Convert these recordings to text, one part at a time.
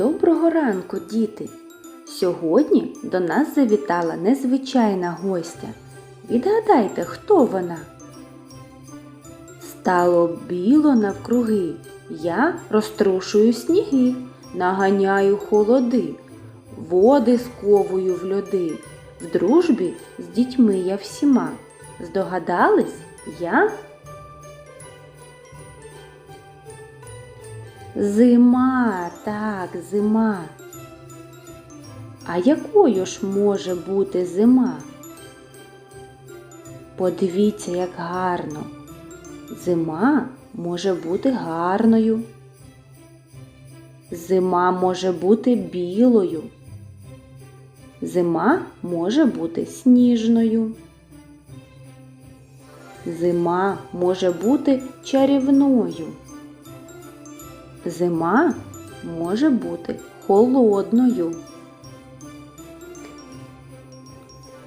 Доброго ранку, діти! Сьогодні до нас завітала незвичайна гостя. Відгадайте, хто вона? Стало біло навкруги. Я розтрушую сніги, наганяю холоди, води сковую в льоди. В дружбі з дітьми я всіма. Здогадались я? Зима, так, зима. А якою ж може бути зима? Подивіться, як гарно. Зима може бути гарною. Зима може бути білою. Зима може бути сніжною. Зима може бути чарівною. Зима може бути холодною.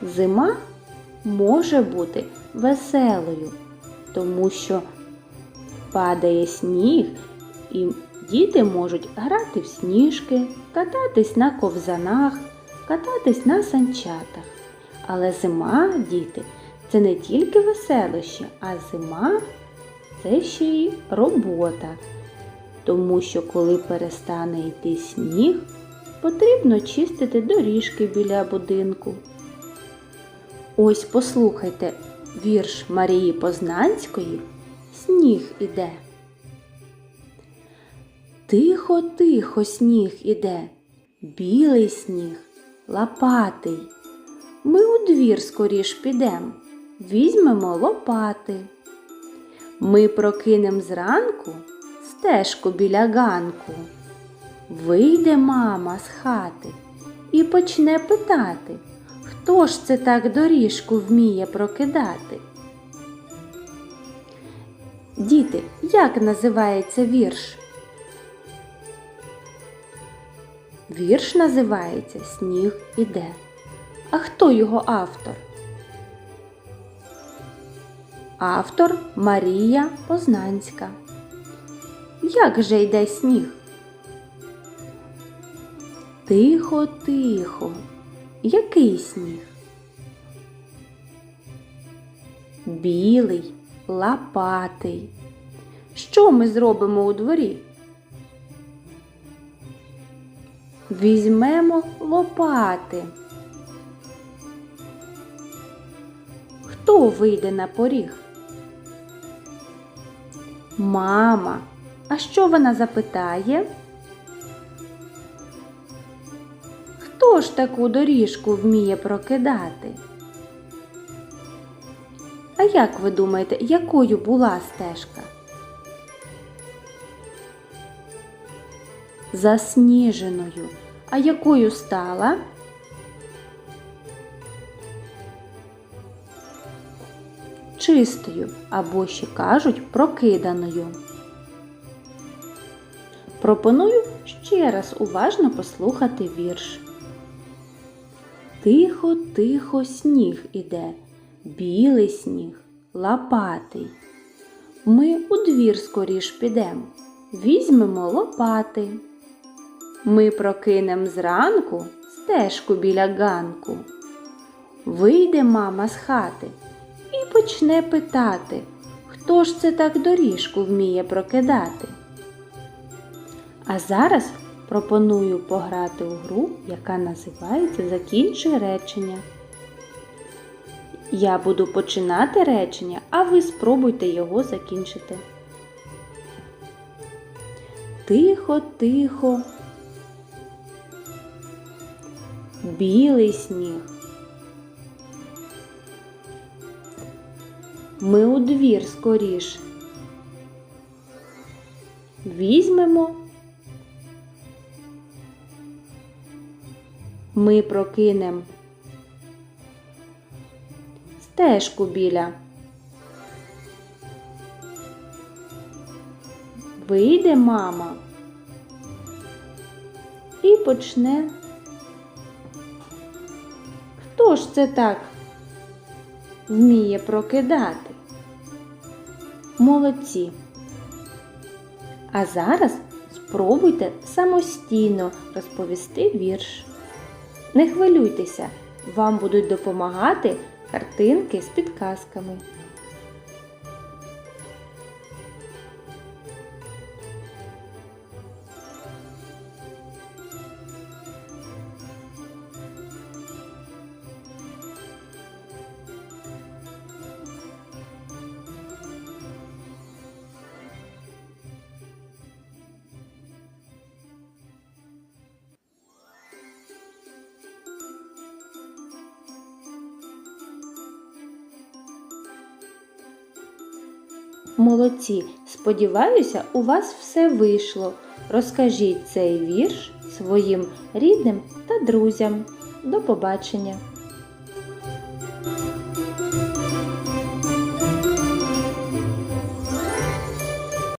Зима може бути веселою, тому що падає сніг і діти можуть грати в сніжки, кататись на ковзанах, кататись на санчатах. Але зима, діти, це не тільки веселище, а зима це ще й робота. Тому що коли перестане йти сніг, потрібно чистити доріжки біля будинку. Ось послухайте вірш Марії Познанської Сніг іде. Тихо, тихо сніг іде, білий сніг, лопатий. Ми у двір скоріш підем, візьмемо лопати. Ми прокинем зранку стежку біля ганку. Вийде мама з хати і почне питати, хто ж це так доріжку вміє прокидати. Діти, як називається вірш? Вірш називається Сніг іде. А хто його автор? Автор Марія Познанська. Як же йде сніг? Тихо, тихо. Який сніг? Білий, лопатий. Що ми зробимо у дворі? Візьмемо лопати. Хто вийде на поріг? Мама. А що вона запитає? Хто ж таку доріжку вміє прокидати? А як ви думаєте, якою була стежка? Засніженою. А якою стала? Чистою або ще кажуть прокиданою. Пропоную ще раз уважно послухати вірш. Тихо, тихо сніг іде, білий сніг, лопатий. Ми у двір скоріш підем, візьмемо лопати. Ми прокинем зранку стежку біля ганку. Вийде мама з хати і почне питати, хто ж це так доріжку вміє прокидати. А зараз пропоную пограти у гру, яка називається Закінчуй речення. Я буду починати речення, а ви спробуйте його закінчити. Тихо, тихо. Білий сніг. Ми у двір скоріш. Візьмемо. Ми прокинем стежку біля. Вийде мама і почне. Хто ж це так вміє прокидати? Молодці. А зараз спробуйте самостійно розповісти вірш. Не хвилюйтеся, вам будуть допомагати картинки з підказками. Молодці! Сподіваюся, у вас все вийшло. Розкажіть цей вірш своїм рідним та друзям. До побачення!